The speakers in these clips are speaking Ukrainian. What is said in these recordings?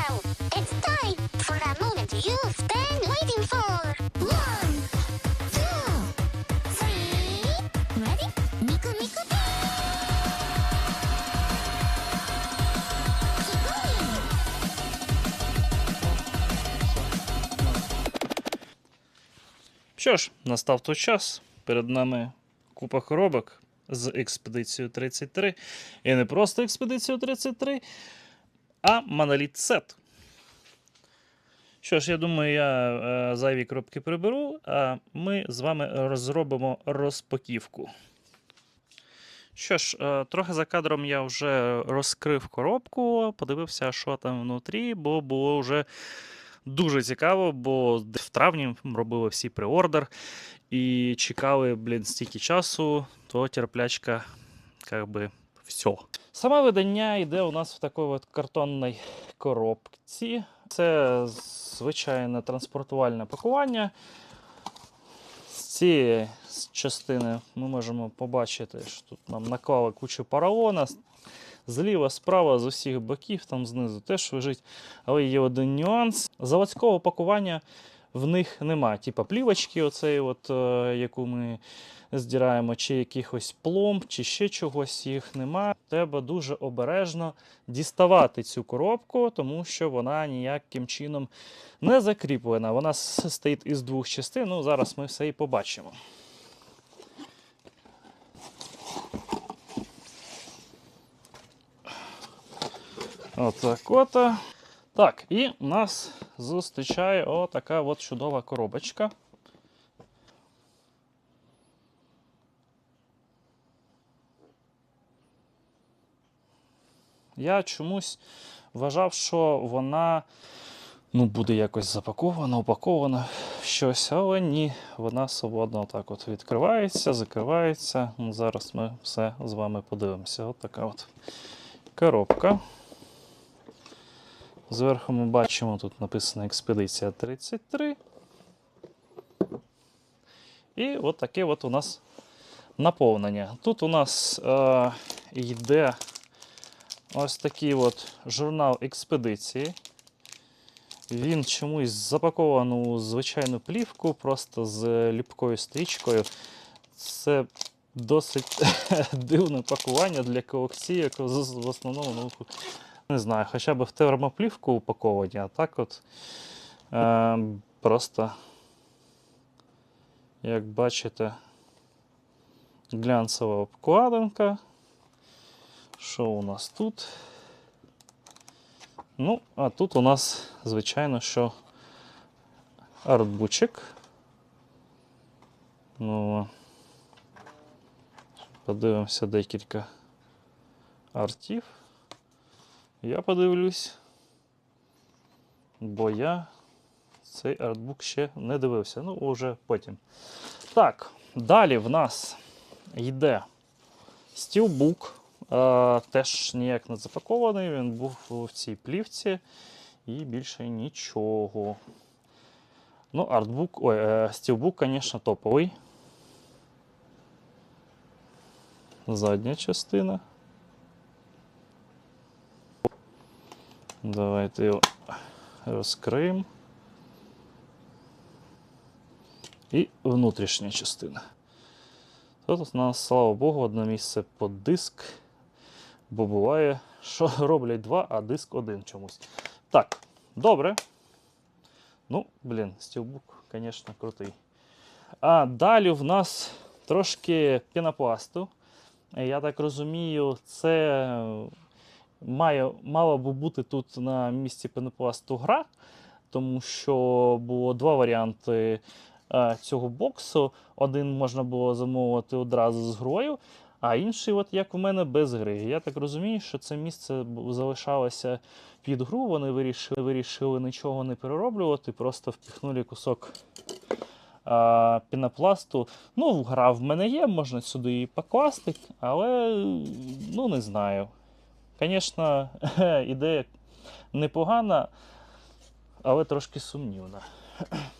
now. It's time for that moment you've been waiting for. One, two, three. Ready? Miku Miku. Keep going. Що ж, настав той час. Перед нами купа коробок з експедицією 33. І не просто експедицію 33, а моноліт сет. Що ж, я думаю, я е, зайві коробки приберу, а ми з вами розробимо розпаківку. Що ж, е, трохи за кадром я вже розкрив коробку, подивився, що там внутрі, бо було вже дуже цікаво, бо в травні робили всі преордер і чекали, блін, стільки часу, то терплячка, як би, все. Саме видання йде у нас в такій от картонній коробці. Це звичайне транспортувальне пакування. З цієї частини ми можемо побачити, що тут нам наклали кучу поролона. Зліва, справа, з усіх боків, там знизу теж лежить. Але є один нюанс. Заводського пакування в них немає. Типа плівочки, оцеї, от, е, яку ми здираємо, чи якихось пломб, чи ще чогось їх немає. Треба дуже обережно діставати цю коробку, тому що вона ніяким чином не закріплена. Вона стоїть із двох частин. Ну, зараз ми все і побачимо. Отак от. Так, і нас зустрічає отака от чудова коробочка. Я чомусь вважав, що вона ну, буде якось запакована, упакована щось, але ні, вона свободно отак от відкривається, закривається. Зараз ми все з вами подивимося. От така от коробка. Зверху ми бачимо, тут написано експедиція 33. І от таке от у нас наповнення. Тут у нас е, йде ось такий от журнал експедиції. Він чомусь запакований у звичайну плівку, просто з ліпкою стрічкою. Це досить дивне пакування для колекції, в основному ну, не знаю, хоча б в термоплівку упаковані, а так от е, просто, як бачите, глянцева обкладинка. Що у нас тут? Ну, а тут у нас, звичайно, що артбучик. Ну, подивимося декілька артів. Я подивлюсь, бо я цей артбук ще не дивився. Ну, уже потім. Так, далі в нас йде стілбук. Е, теж ніяк не запакований, він був в цій плівці і більше нічого. Ну, артбук, ой, е, стілбук, звісно, топовий. Задня частина. Давайте його розкриємо. І внутрішня частина. Тут у нас, слава Богу, одне місце під диск, бо буває, що роблять два, а диск один чомусь. Так, добре. Ну, блін, стілбук, звісно, крутий. А далі в нас трошки пінопласту. Я так розумію, це має, мала би бути тут на місці пенопласту гра, тому що було два варіанти е, цього боксу. Один можна було замовити одразу з грою, а інший, от як у мене, без гри. Я так розумію, що це місце залишалося під гру. Вони вирішили, вирішили нічого не перероблювати, просто впіхнули кусок. Пінопласту. Ну, гра в мене є, можна сюди її покласти, але ну не знаю. Звісно, ідея непогана, але трошки сумнівна.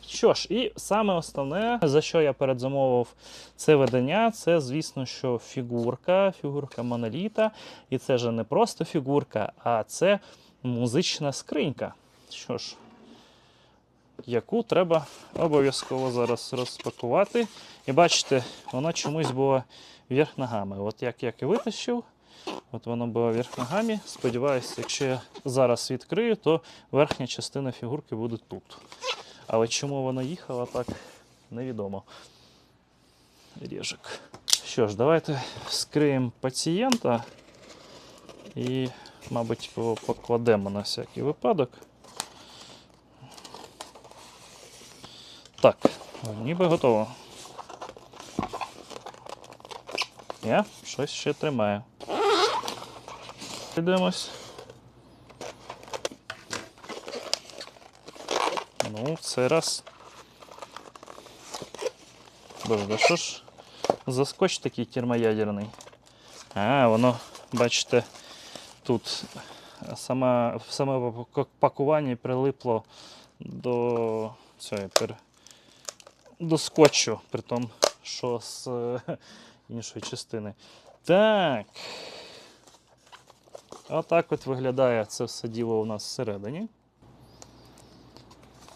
Що ж, і саме основне, за що я передзамовив це видання, це, звісно, що фігурка, фігурка моноліта. І це вже не просто фігурка, а це музична скринька. Що ж, яку треба обов'язково зараз розпакувати. І бачите, вона чомусь була вверх ногами. От як я і витащив, от воно було вверх ногами. Сподіваюся, якщо я зараз відкрию, то верхня частина фігурки буде тут. Але чому вона їхала так, невідомо. Режик. Що ж, давайте скриємо пацієнта і, мабуть, його покладемо на всякий випадок. Так, ніби готово. Я щось ще тримаю. Підемось. Ну, в цей раз. Боже, да що ж за скотч такий термоядерний? А, воно, бачите, тут саме, саме пакування прилипло до пер, до скотчу, при тому, що з е, іншої частини. Так. Отак от виглядає це все діло у нас всередині.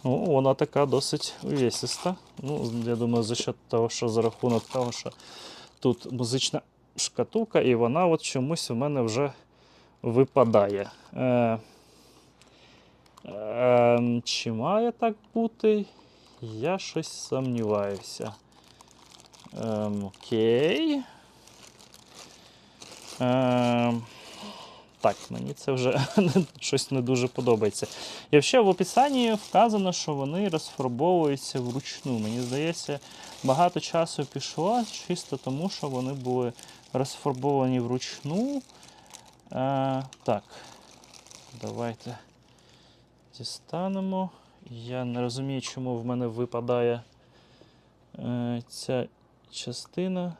Ну, вона така досить увесиста. Ну, я думаю, за счет того, що за рахунок того, що тут музична шкатулка, і вона от чомусь у мене вже випадає. Е, е, чи має так бути? Я щось сумніваюся. Ем, окей. Ем, так, мені це вже щось не дуже подобається. І ще в описанні вказано, що вони розфарбовуються вручну. Мені здається, багато часу пішло чисто тому, що вони були розфарбовані вручну. Е, так, давайте дістанемо. Я не розумію, чому в мене випадає е, ця частина.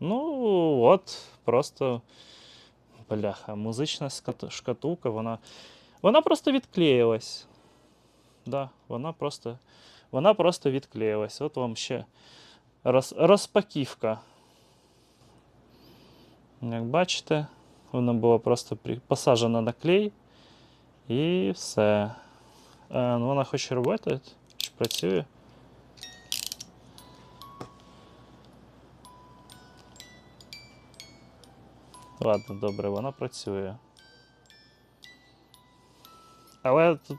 Ну, от, просто бляха, музична скат- шкатулка, вона, вона просто відклеїлась. Да, вона просто, вона просто відклеїлась. От вам ще роз, розпаківка. Як бачите, вона була просто при- посаджена на клей. І все. Е, ну, вона хоч і працює, чи працює. Ладно, добре, вона працює. Але тут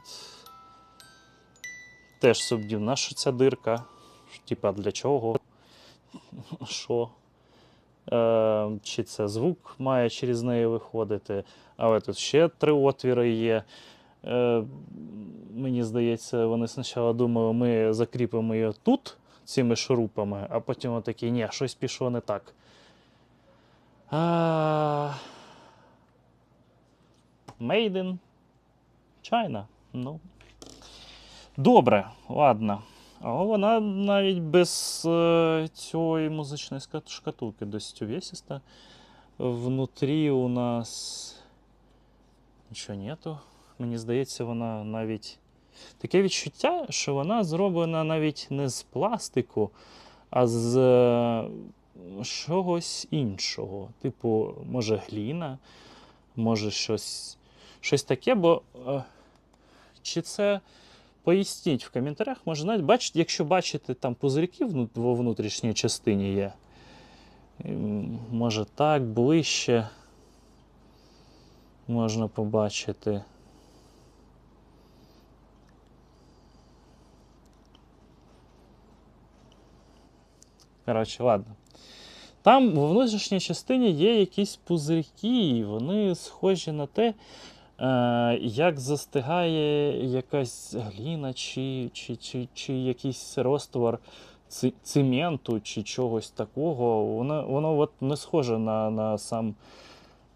теж сумнівна, що ця дирка. Типа для чого? Що? Е, чи це звук має через неї виходити? Але тут ще три отвіри є. Е, мені здається, вони спочатку думали, ми закріпимо її тут цими шурупами, а потім отакі, ні, щось пішло не так. А... Made in China. Ну. Добре, ладно. А вона навіть без е, цієї музичної шкатулки досить увесиста. Внутрі у нас нічого нету. Мені здається, вона навіть. Таке відчуття, що вона зроблена навіть не з пластику, а з е, чогось іншого. Типу, може, гліна, може щось, щось таке, бо е, чи це. Поясніть в коментарях, може навіть бачите, якщо бачите там пузирки вну- во внутрішній частині є. Може так, ближче можна побачити. Коротше, ладно. Там в внутрішній частині є якісь пузирки, і вони схожі на те, як застигає якась гліна, чи, чи, чи, чи якийсь розтвор цементу, чи чогось такого. Воно, воно от не схоже на, на сам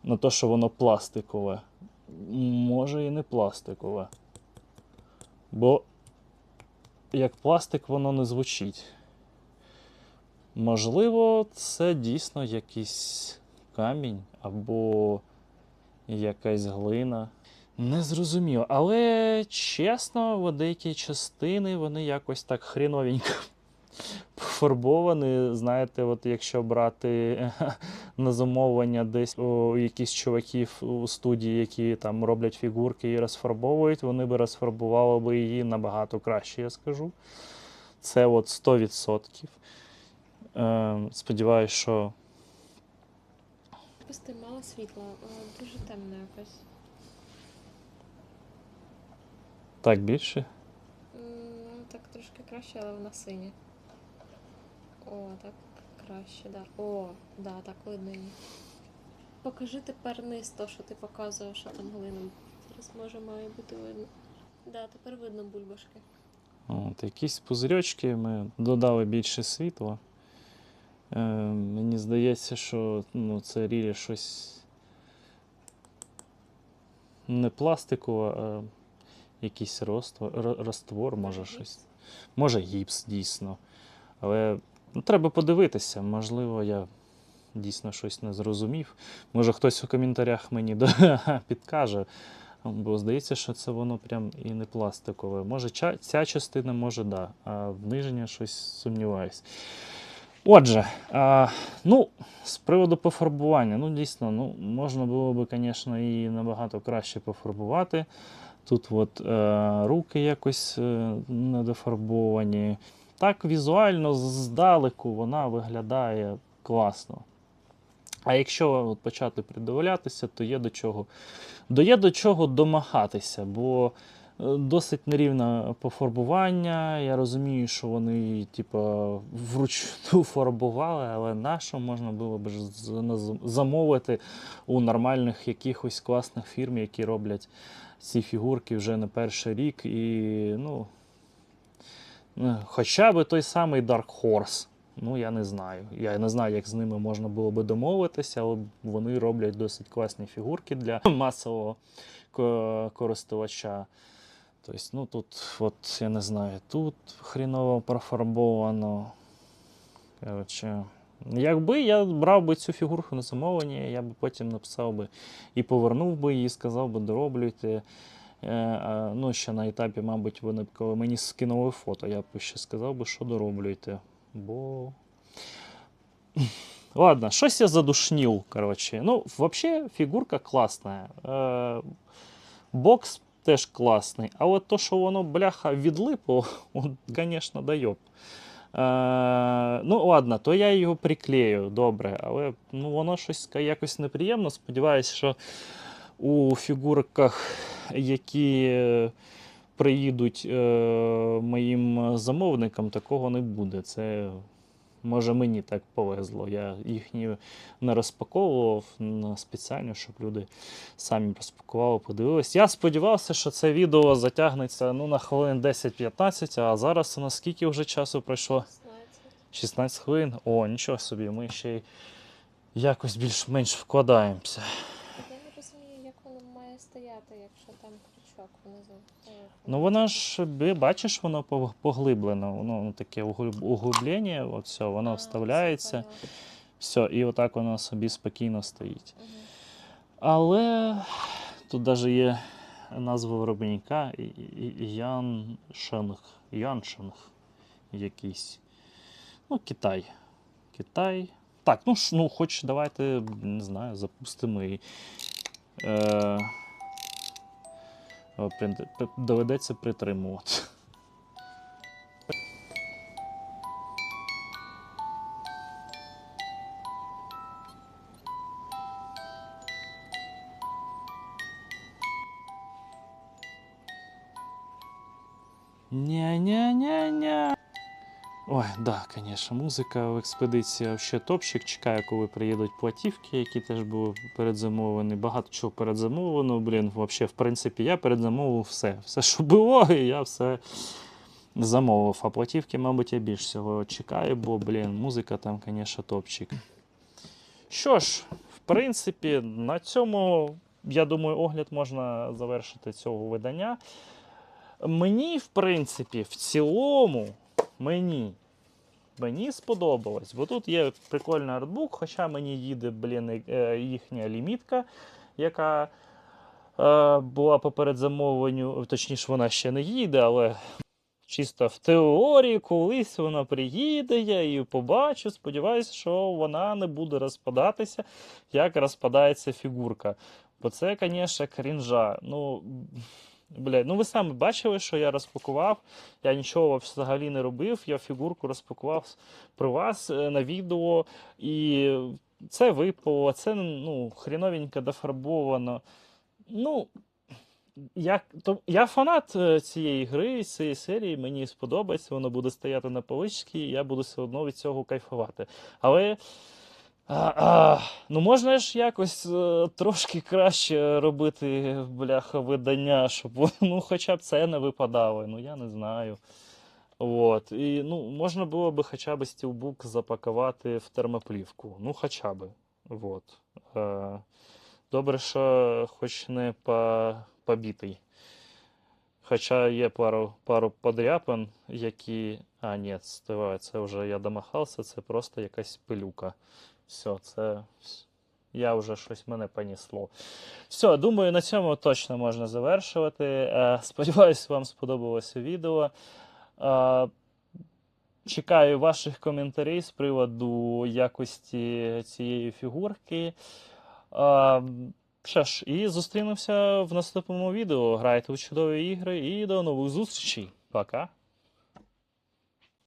на те, що воно пластикове. Може і не пластикове. Бо як пластик воно не звучить. Можливо, це дійсно якийсь камінь або якась глина. Не зрозуміло. Але чесно, в деякі частини вони якось так хріновенько пофарбовані. Знаєте, от якщо брати на замовлення десь у якісь чуваків у студії, які там роблять фігурки і розфарбовують, вони би розфарбували би її набагато краще, я скажу. Це от 100%. Е, сподіваюсь, що Просто мало світла, е, дуже темно якось. так більше. Ну, так трошки краще, але вона синя. О, так краще, да. О, да, так видно її. Покажи тепер низ то, що ти показував, що там глина. Зараз може має бути видно. Да, тепер видно бульбашки. От, якісь пузирьочки, ми додали більше світла. Е, мені здається, що ну, це рілі щось не пластикове, а якийсь роствор, роствор, може Гіпс. щось. Може гіпс, дійсно. Але ну, треба подивитися, можливо, я дійсно щось не зрозумів. Може, хтось у коментарях мені до- підкаже. Бо здається, що це воно прям і не пластикове. Може, ця частина, може, да, а в нижнє щось сумніваюсь. Отже, а, ну, з приводу пофарбування, ну, дійсно, ну, можна було би, звісно, і набагато краще пофарбувати. Тут от, е, руки якось е, недофарбовані. Так, візуально здалеку вона виглядає класно. А якщо от почати придивлятися, то є до чого. До є до чого домагатися, бо досить нерівне пофарбування. Я розумію, що вони, типу, вручну фарбували, але на що можна було б замовити у нормальних якихось класних фірм, які роблять ці фігурки вже не перший рік. І, ну, е, хоча б той самий Dark Horse. Ну, я не знаю. Я не знаю, як з ними можна було би домовитися, але вони роблять досить класні фігурки для масового ко- користувача. Тобто, ну тут, от, я не знаю, тут хріново профарбовано. Коротше, якби я брав би цю фігурку на замовлення, я би потім написав би і повернув би її, сказав би, дороблюйте. Е, ну, ще на етапі, мабуть, вони коли мені скинули фото, я б ще сказав би, що дороблюйте. Бо. Ладно, щось я задушнил, короче. Ну, вообще фігурка класна. Е, бокс теж класний. А от то, що воно, бляха, відлипло, звісно, дайоб. Е, ну, ладно, то я його приклею, добре, але ну, воно щось якось неприємно. Сподіваюсь, що у фігурках, які приїдуть е, моїм замовникам, такого не буде. Це може мені так повезло. Я їхні не розпаковував спеціально, щоб люди самі розпакували, подивились. Я сподівався, що це відео затягнеться ну, на хвилин 10-15, а зараз у нас скільки вже часу пройшло? 16. 16 хвилин. О, нічого собі, ми ще й якось більш-менш вкладаємося. Я не розумію, як воно має стояти, якщо там крючок внизу. Ну воно ж, бачиш, воно поглиблено, воно таке углуб- углублення, от все, воно вставляється, все і отак воно собі спокійно стоїть. Але тут навіть є назва виробника І- Яншенг. Яншенг якийсь. Ну, Китай. Китай. Так, ну, ну хоч давайте, не знаю, запустимо і. Е, доведеться притримувати. Звісно, музика в експедиції ще топчик. Чекаю, коли приїдуть платівки, які теж були передзамовлені. Багато чого передзамовлено. Блін, взагалі, в принципі, я передзамовив все. Все, що було, і я все замовив. А платівки, мабуть, я більш всього чекаю, бо, блін, музика там, звісно, топчик. Що ж, в принципі, на цьому, я думаю, огляд можна завершити цього видання. Мені, в принципі, в цілому, мені, мені сподобалось. Бо тут є прикольний артбук, хоча мені їде, блін, е, їхня лімітка, яка е, була по передзамовленню, точніше, вона ще не їде, але чисто в теорії, колись вона приїде, я її побачу. Сподіваюся, що вона не буде розпадатися, як розпадається фігурка. Бо це, звісно, крінжа. Ну, блядь, ну ви самі бачили, що я розпакував. Я нічого взагалі не робив. Я фігурку розпакував при вас е, на відео. І це випало, це ну, хріновенько дофарбовано. Ну, я, то, я фанат е, цієї гри, цієї серії, мені сподобається, воно буде стояти на поличці, і я буду все одно від цього кайфувати. Але. А, а, ну можна ж якось е, трошки краще робити бляха видання, щоб ну, хоча б це не випадало. Ну я не знаю. От. І ну, можна було би хоча б стілбук запакувати в термоплівку. Ну, хоча б. От. Е, добре, що хоч не по, побитий. Хоча є пару, пару подряпин, які. А, ні, стивай, це вже я домахався, це просто якась пилюка. Все, це. Я вже щось мене понесло. Все, думаю, на цьому точно можна завершувати. Е, Сподіваюсь, вам сподобалося відео. Е, Чекаю ваших коментарів з приводу якості цієї фігурки. Що ж, і зустрінемося в наступному відео. Грайте у чудові ігри і до нових зустрічей. Пока!